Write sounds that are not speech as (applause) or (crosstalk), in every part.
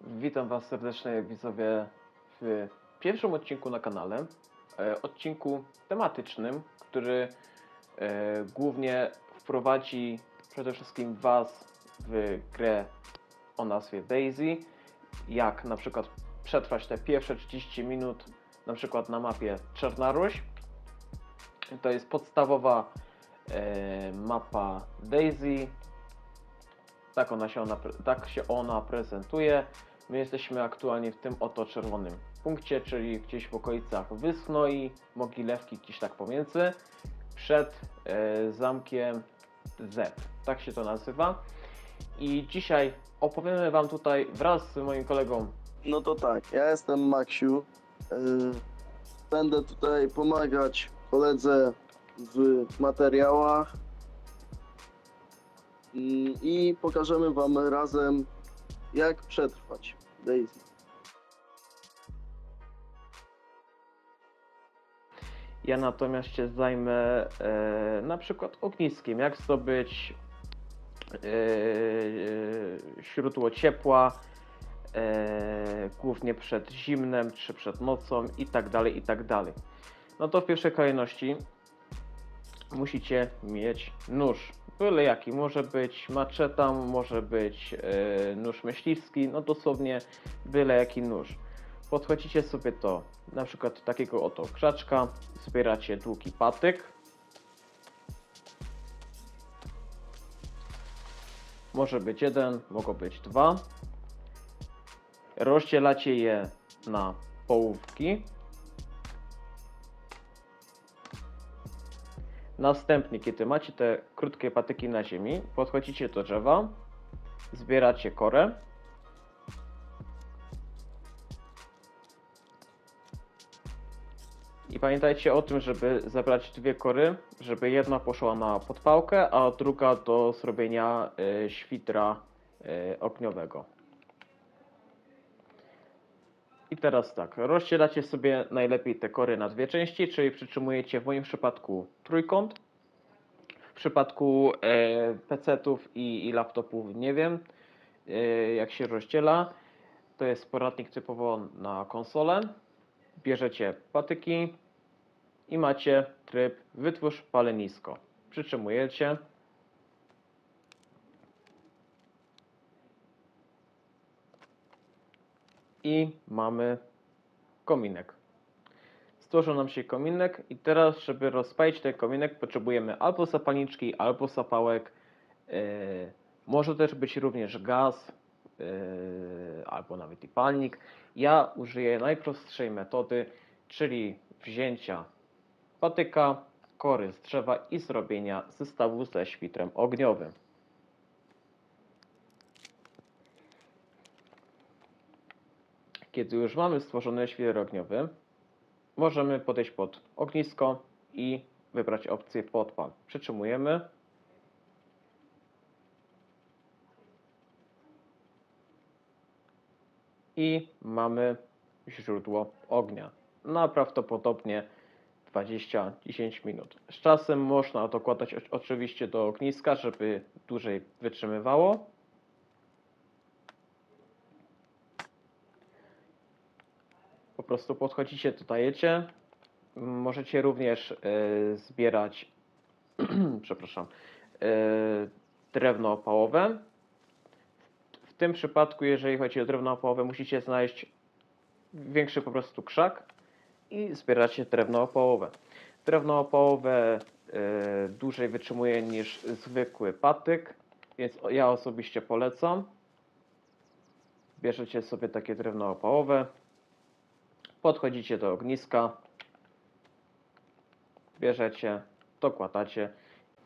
Witam Was serdecznie widzowie w pierwszym odcinku na kanale. E, odcinku tematycznym, który e, głównie wprowadzi przede wszystkim Was w grę o nazwie Daisy. Jak na przykład przetrwać te pierwsze 30 minut na przykład na mapie Czarnaruś. To jest podstawowa e, mapa Daisy. Tak, ona się ona, tak się ona prezentuje. My jesteśmy aktualnie w tym oto czerwonym punkcie, czyli gdzieś w okolicach Wyschnoi, Mogilewki, gdzieś tak pomiędzy, przed e, zamkiem Z. Tak się to nazywa. I dzisiaj opowiemy Wam tutaj wraz z moim kolegą No to tak, ja jestem Maksiu. Yy, Będę tutaj pomagać koledze w materiałach Mm, i pokażemy Wam razem, jak przetrwać Ja natomiast się zajmę e, na przykład ogniskiem, jak zdobyć e, e, źródło ciepła, e, głównie przed zimnem czy przed nocą i tak dalej, i tak dalej. No to w pierwszej kolejności musicie mieć nóż. Byle jaki, może być maczeta, może być e, nóż myśliwski, no dosłownie byle jaki nóż. Podchodzicie sobie to, na przykład takiego oto krzaczka, zbieracie długi patyk. Może być jeden, mogą być dwa. Rozdzielacie je na połówki. Następnie, kiedy macie te krótkie patyki na ziemi, podchodzicie do drzewa, zbieracie korę. I pamiętajcie o tym, żeby zebrać dwie kory, żeby jedna poszła na podpałkę, a druga do zrobienia y, świdra y. I teraz tak, rozdzielacie sobie najlepiej te kory na dwie części, czyli przytrzymujecie w moim przypadku trójkąt. W przypadku e, PC-ów i, i laptopów nie wiem e, jak się rozdziela. To jest poradnik typowo na konsolę. Bierzecie patyki i macie tryb wytwórz palenisko. Przytrzymujecie. I mamy kominek. Stworzył nam się kominek i teraz, żeby rozpalić ten kominek, potrzebujemy albo zapalniczki, albo zapałek. Yy, może też być również gaz, yy, albo nawet i palnik. Ja użyję najprostszej metody, czyli wzięcia patyka, kory z drzewa i zrobienia zestawu ze świtrem ogniowym. Kiedy już mamy stworzony świr ogniowy, możemy podejść pod ognisko i wybrać opcję podpal. Przytrzymujemy. I mamy źródło ognia. Na prawdopodobnie 20-10 minut. Z czasem można dokładać oczywiście do ogniska, żeby dłużej wytrzymywało. Prostu podchodzicie, dodajecie. Możecie również e, zbierać, (clears throat) przepraszam, e, drewno opałowe. W tym przypadku, jeżeli chodzi o drewno opałowe, musicie znaleźć większy po prostu krzak i zbieracie drewno opałowe. Drewno opałowe e, dłużej wytrzymuje niż zwykły patyk, więc ja osobiście polecam. Bierzecie sobie takie drewno opałowe, podchodzicie do ogniska, bierzecie, dokładacie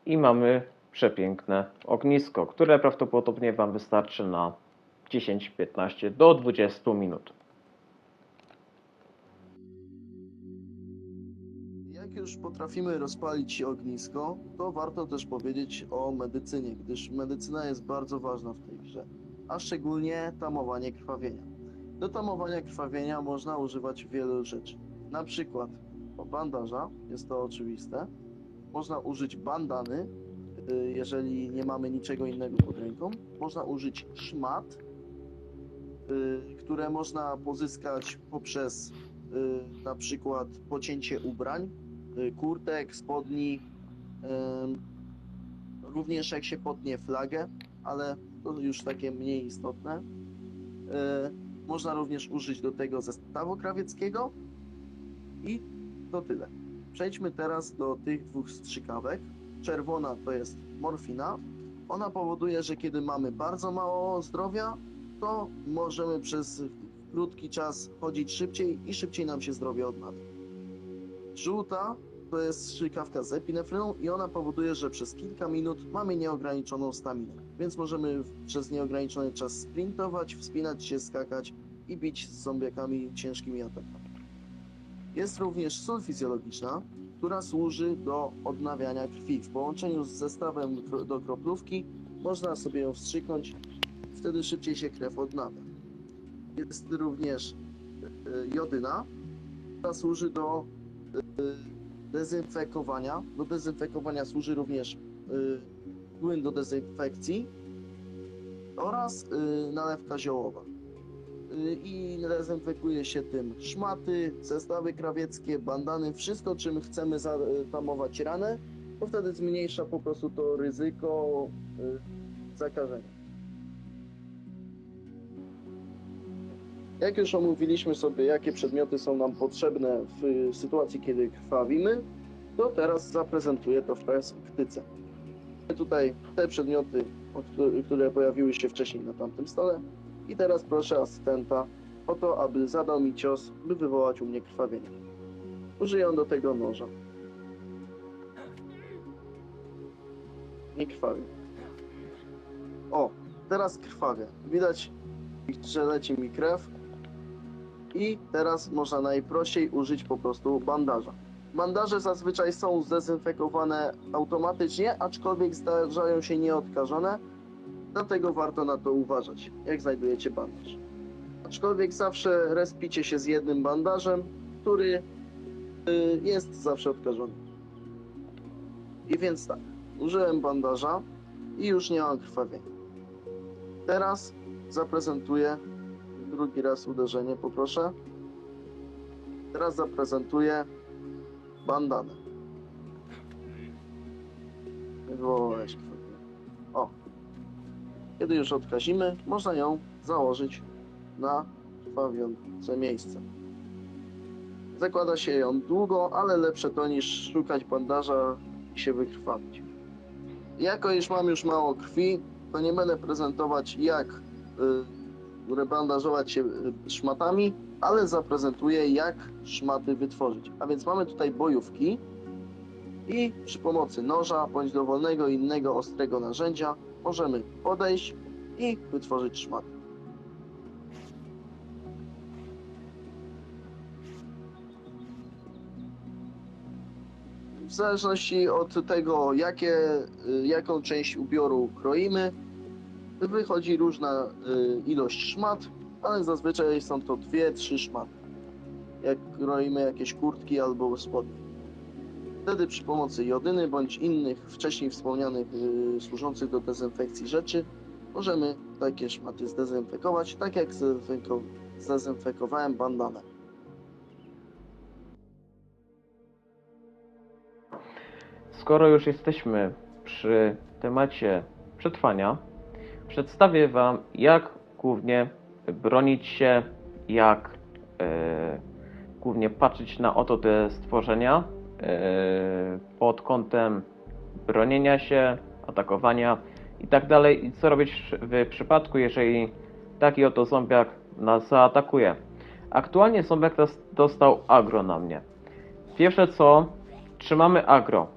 i mamy przepiękne ognisko, które prawdopodobnie Wam wystarczy na 10, 15 do 20 minut. Jak już potrafimy rozpalić ognisko, to warto też powiedzieć o medycynie, gdyż medycyna jest bardzo ważna w tej grze, a szczególnie tamowanie krwawienia. Do tamowania krwawienia można używać wielu rzeczy. Na przykład bandaża, jest to oczywiste. Można użyć bandany, y, jeżeli nie mamy niczego innego pod ręką. Można użyć szmat y, które można pozyskać poprzez y, na przykład pocięcie ubrań, kurtek, spodni, również jak się potnie flagę, ale to już takie mniej istotne. Można również użyć do tego zestawu krawieckiego i to tyle. Przejdźmy teraz do tych dwóch strzykawek. Czerwona to jest morfina. Ona powoduje, że kiedy mamy bardzo mało zdrowia, to możemy przez krótki czas chodzić szybciej i szybciej nam się zdrowie odnawia. Żółta strzykawka z epinefryną i ona powoduje, że przez kilka minut mamy nieograniczoną staminę, więc możemy przez nieograniczony czas sprintować, wspinać się, skakać i bić z zombiakami ciężkimi atakami. Jest również sól fizjologiczna, która służy do odnawiania krwi. W połączeniu z zestawem do kroplówki można sobie ją wstrzyknąć, wtedy szybciej się krew odnawia. Jest również y, jodyna, która służy do y, dezynfekowania. Do dezynfekowania służy również y, płyn do dezynfekcji oraz y, nalewka ziołowa. Y, I dezynfekuje się tym szmaty, zestawy krawieckie, bandany, wszystko czym chcemy zatamować ranę, bo wtedy zmniejsza po prostu to ryzyko y, zakażenia. Jak już omówiliśmy sobie, jakie przedmioty są nam potrzebne w sytuacji, kiedy krwawimy, to teraz zaprezentuję to w praktyce. Tutaj te przedmioty, które pojawiły się wcześniej na tamtym stole. I teraz proszę asystenta o to, aby zadał mi cios, by wywołać u mnie krwawienie. Użyję do tego noża. Nie krwawi. O, teraz krwawie. Widać, że leci mi krew. I teraz można najprościej użyć po prostu bandaża. Bandaże zazwyczaj są zdezynfekowane automatycznie, aczkolwiek zdarzają się nieodkażone, dlatego warto na to uważać, jak znajdujecie bandaż. Aczkolwiek zawsze respicie się z jednym bandażem, który y, jest zawsze odkażony. I więc tak, użyłem bandaża i już nie mam krwawienia. Teraz zaprezentuję drugi raz uderzenie, poproszę. Teraz zaprezentuję bandanę. Wywołałeś. O. Kiedy już odkazimy, można ją założyć na krwawiące miejsce. Zakłada się ją długo, ale lepsze to niż szukać bandaża i się wykrwawić. Jako iż mam już mało krwi, to nie będę prezentować jak y, rebandażować się y, szmatami, ale zaprezentuję jak szmaty wytworzyć. A więc mamy tutaj bojówki i przy pomocy noża bądź dowolnego innego ostrego narzędzia możemy podejść i wytworzyć szmaty. W zależności od tego, jakie, y, jaką część ubioru kroimy, wychodzi różna y, ilość szmat, ale zazwyczaj są to dwie, trzy szmaty. Jak kroimy jakieś kurtki albo spodnie. Wtedy przy pomocy jodyny bądź innych wcześniej wspomnianych y, służących do dezynfekcji rzeczy możemy takie szmaty zdezynfekować, tak jak zdezynfeko- zdezynfekowałem bandanę. Skoro już jesteśmy przy temacie przetrwania, przedstawię Wam, jak głównie bronić się, jak e, głównie patrzeć na oto te stworzenia e, pod kątem bronienia się, atakowania i tak dalej. I co robić w przypadku, jeżeli taki oto zombiak nas zaatakuje. Aktualnie zombiak dos- dostał agro na mnie. Pierwsze co, trzymamy agro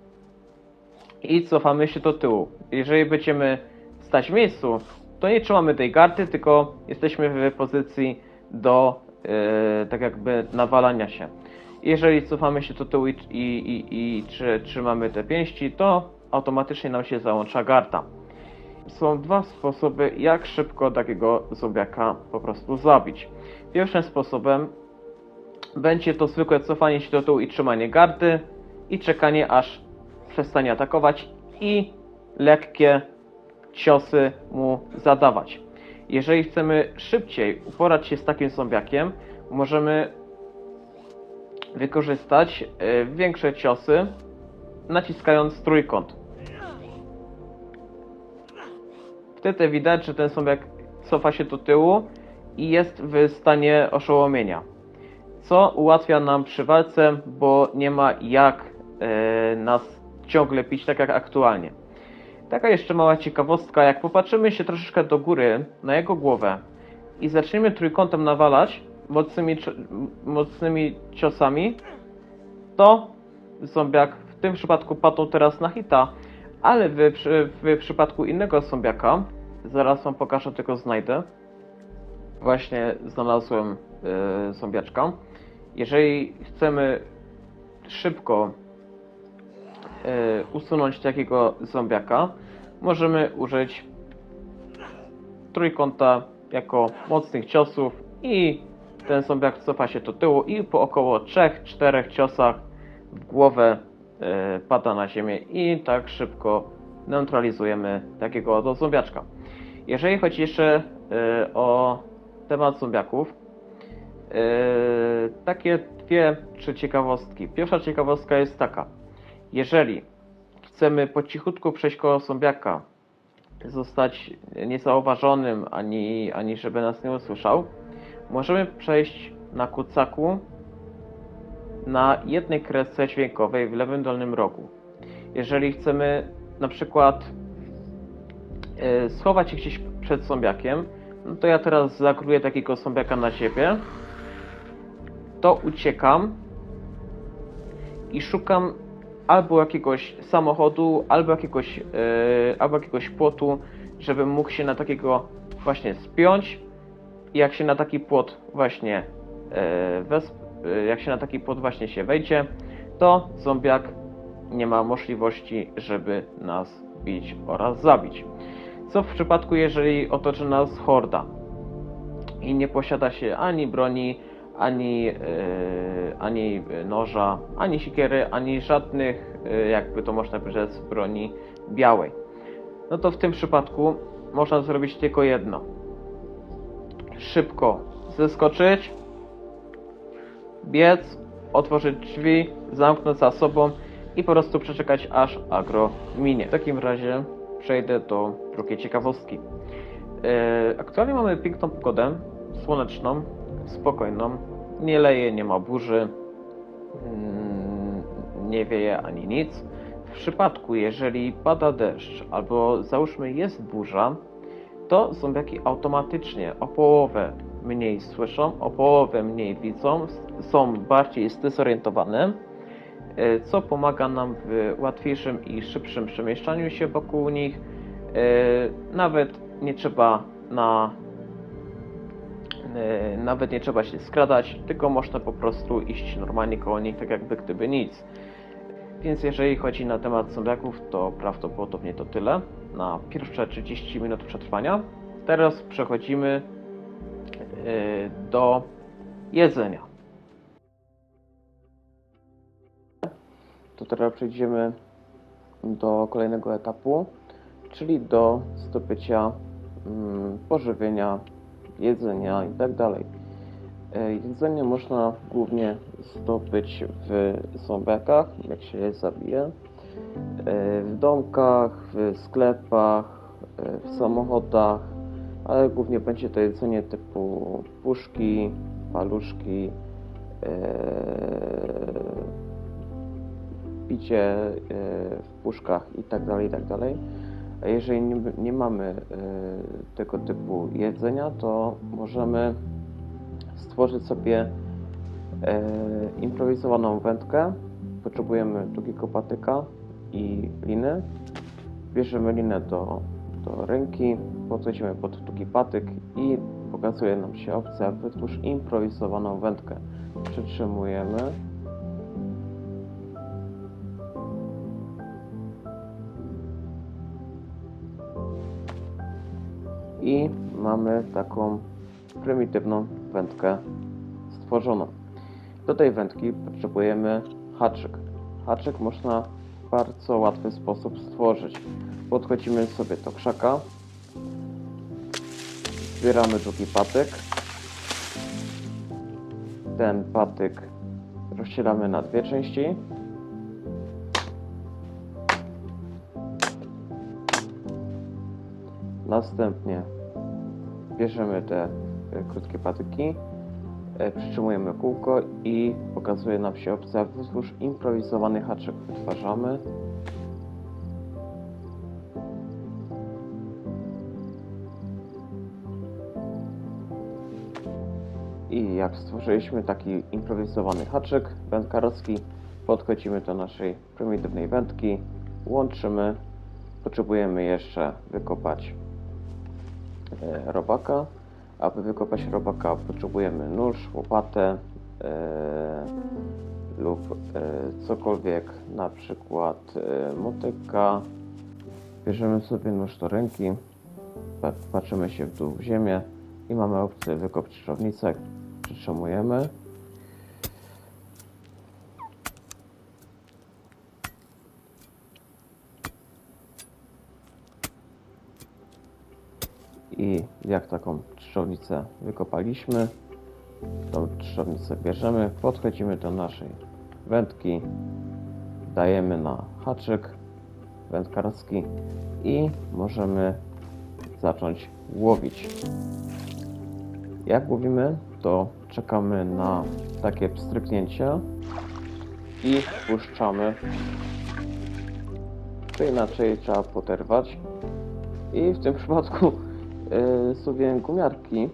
i cofamy się do tyłu. Jeżeli będziemy stać w miejscu, to nie trzymamy tej karty, tylko jesteśmy w pozycji do e, tak jakby nawalania się. Jeżeli cofamy się do tyłu i, i, i, i trzy, trzymamy te pięści, to automatycznie nam się załącza garta. Są dwa sposoby, jak szybko takiego zombiaka po prostu zabić. Pierwszym sposobem będzie to zwykłe cofanie się do tyłu i trzymanie gardy i czekanie aż przestanie atakować i lekkie ciosy mu zadawać. Jeżeli chcemy szybciej uporać się z takim zombiakiem, możemy wykorzystać e, większe ciosy, naciskając trójkąt. Wtedy widać, że ten zombiak cofa się do tyłu i jest w stanie oszołomienia. Co ułatwia nam przy walce, bo nie ma jak e, nas ciągle pić tak jak aktualnie. Taka jeszcze mała ciekawostka, jak popatrzymy się troszeczkę do góry na jego głowę i zaczniemy trójkątem nawalać mocnymi, mocnymi ciosami, to zombiak w tym przypadku padł teraz na hita, ale w, w przypadku innego zombiaka, zaraz wam pokażę, tylko znajdę. Właśnie znalazłem e, zombiaczka. Jeżeli chcemy szybko usunąć takiego zombiaka, możemy użyć trójkąta jako mocnych ciosów i ten zombiak cofa się do tyłu i po około 3-4 ciosach w głowę e, pada na ziemię i tak szybko neutralizujemy takiego oto zombiaczka. Jeżeli chodzi jeszcze e, o temat zombiaków, takie dwie, trzy ciekawostki. Pierwsza ciekawostka jest taka. Jeżeli chcemy po cichutku przejść koło zombiaka, zostać niezauważonym, ani, ani żeby nas nie usłyszał, możemy przejść na kucaku na jednej kresce dźwiękowej w lewym dolnym rogu. Jeżeli chcemy na przykład e, schować się gdzieś przed zombiakiem, no to ja teraz zakruję takiego zombiaka na siebie, to uciekam i szukam albo jakiegoś samochodu, albo jakiegoś, e, albo jakiegoś płotu, żebym mógł się na takiego właśnie spiąć. I jak się na taki płot właśnie e, e, jak się na taki płot właśnie się wejdzie, to zombiak nie ma możliwości, żeby nas bić oraz zabić. Co w przypadku, jeżeli otoczy nas horda i nie posiada się ani broni, ani, e, ani noża, ani sikiery, ani żadnych, e, jakby to można powiedzieć, broni białej. No to w tym przypadku można zrobić tylko jedno. Szybko zeskoczyć, biec, otworzyć drzwi, zamknąć za sobą i po prostu przeczekać aż agro minie. W takim razie przejdę do drugiej ciekawostki. E, Aktualnie mamy piękną pogodę, słoneczną, spokojną. Nie leje, nie ma burzy, mm, nie wieje ani nic. W przypadku, jeżeli pada deszcz albo załóżmy jest burza, to zombiaki automatycznie o połowę mniej słyszą, o połowę mniej widzą, są bardziej zdezorientowane, e, co pomaga nam w łatwiejszym i szybszym przemieszczaniu się wokół nich. E, Nawet nie trzeba na nawet nie trzeba się skradać, tylko można po prostu iść normalnie koło nich, tak jakby gdyby nic. Więc jeżeli chodzi na temat zombiaków, to prawdopodobnie to tyle na pierwsze 30 minut przetrwania. Teraz przechodzimy e, do jedzenia. To teraz przejdziemy do kolejnego etapu, czyli do zdobycia mm, pożywienia, jedzenia tak dalej. E, Jedzenie można głównie zdobyć w zombiakach, jak się je zabije, e, w domkach, w sklepach, e, w samochodach, ale głównie będzie to jedzenie typu puszki, paluszki, picie w puszkach i tak A jeżeli nie, nie mamy e, tego typu jedzenia, to możemy stworzyć sobie e, improwizowaną wędkę. Potrzebujemy długiego patyka i liny. Bierzemy linę do, do ręki, podchodzimy pod długi patyk i pokazuje nam się opcja wytwórz improwizowaną wędkę. Przytrzymujemy. I mamy taką prymitywną wędkę stworzoną. Do tej wędki potrzebujemy haczyk. Haczyk można w bardzo łatwy sposób stworzyć. Podchodzimy sobie do krzaka, zbieramy drugi patyk. Ten patyk rozdzielamy na dwie części. Następnie bierzemy te e, krótkie patyki, e, przytrzymujemy kółko i pokazuje nam się opcja wzdłuż improwizowany haczyk wytwarzamy. I jak stworzyliśmy taki improwizowany haczyk wędkarski, podchodzimy do naszej prymitywnej wędki, łączymy. Potrzebujemy jeszcze wykopać robaka. Aby wykopać robaka potrzebujemy nóż, łopatę e, lub e, cokolwiek, na przykład e, motyka. Bierzemy sobie nóż do ręki, pa- patrzymy się w dół w ziemię i mamy opcję wykop czczownicę. Przytrzymujemy. I jak taką trzczownicę wykopaliśmy, tą trzczownicę bierzemy, podchodzimy do naszej wędki, dajemy na haczyk wędkarski i możemy zacząć łowić. Jak łowimy, to czekamy na takie pstryknięcie i puszczamy. Czy inaczej trzeba poderwać. I w tym przypadku sobie gumiarki, yy,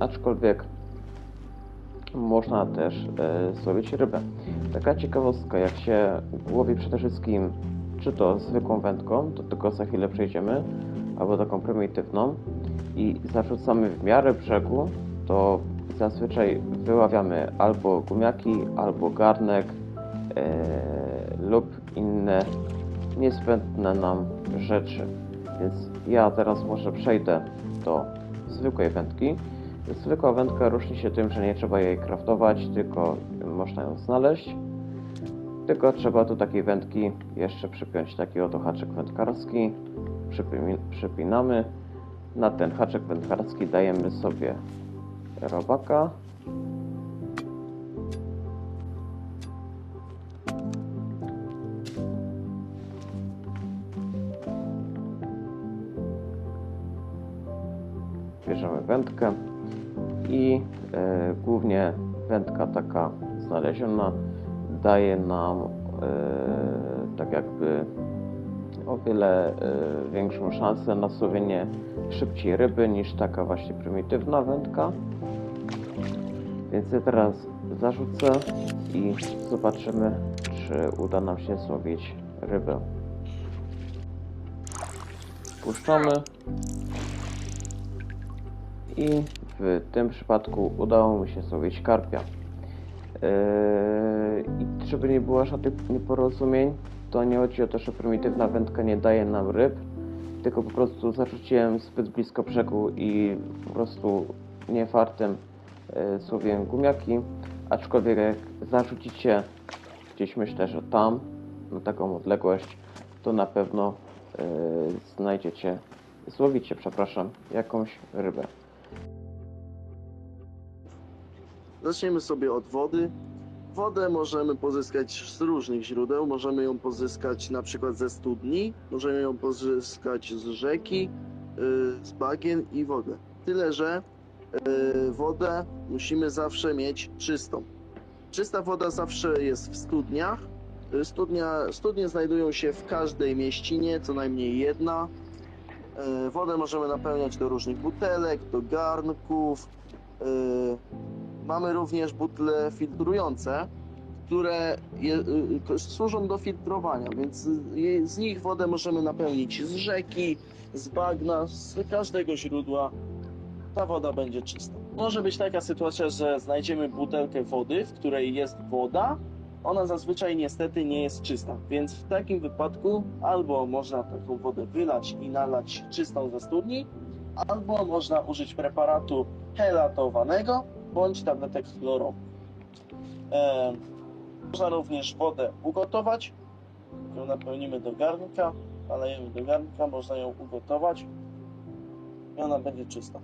aczkolwiek można też yy, złowić rybę. Taka ciekawostka, jak się łowi przede wszystkim czy to zwykłą wędką, do tego za chwilę przejdziemy, albo taką prymitywną i zarzucamy w miarę brzegu, to zazwyczaj wyławiamy albo gumiaki, albo garnek e, lub inne niezbędne nam rzeczy. Więc ja teraz może przejdę do zwykłej wędki. Zwykła wędka różni się tym, że nie trzeba jej kraftować, tylko można ją znaleźć. Tylko trzeba do takiej wędki jeszcze przypiąć taki oto haczyk wędkarski. Przypinamy. Na ten haczyk wędkarski dajemy sobie robaka. Bierzemy wędkę i e, głównie wędka taka znaleziona daje nam e, tak jakby o wiele e, większą szansę na złowienie szybciej ryby niż taka właśnie prymitywna wędka. Więc ja teraz zarzucę i zobaczymy, czy uda nam się złowić rybę. Puszczamy. I w tym przypadku udało mi się złowić karpia. Yy, I żeby nie było żadnych nieporozumień, to nie chodzi o to, że prymitywna wędka nie daje nam ryb, tylko po prostu zarzuciłem zbyt blisko brzegu i po prostu nie fartem yy, złowiłem gumiaki, aczkolwiek jak zarzucicie gdzieś myślę, że tam, na taką odległość, to na pewno yy, znajdziecie, złowicie, przepraszam, jakąś rybę. Zaczniemy sobie od wody. Wodę możemy pozyskać z różnych źródeł. Możemy ją pozyskać na przykład ze studni, możemy ją pozyskać z rzeki, y, z bagien i w ogóle. Tyle, że y, wodę musimy zawsze mieć czystą. Czysta woda zawsze jest w studniach. Y, Studnia, studnie znajdują się w każdej mieścinie, co najmniej jedna. Wodę możemy napełniać do różnych butelek, do garnków. Mamy również butle filtrujące, które je, y, y, służą do filtrowania, więc z nich wodę możemy napełnić z rzeki, z bagna, z każdego źródła. Ta woda będzie czysta. Może być taka sytuacja, że znajdziemy butelkę wody, w której jest woda. Ona zazwyczaj niestety nie jest czysta, więc w takim wypadku albo można taką wodę wylać i nalać czystą ze studni, albo można użyć preparatu helatowanego, bądź tabletek chlorowych. E, można również wodę ugotować, ją napełnimy do garnka, nalejemy do garnka, można ją ugotować. i ona będzie czysta.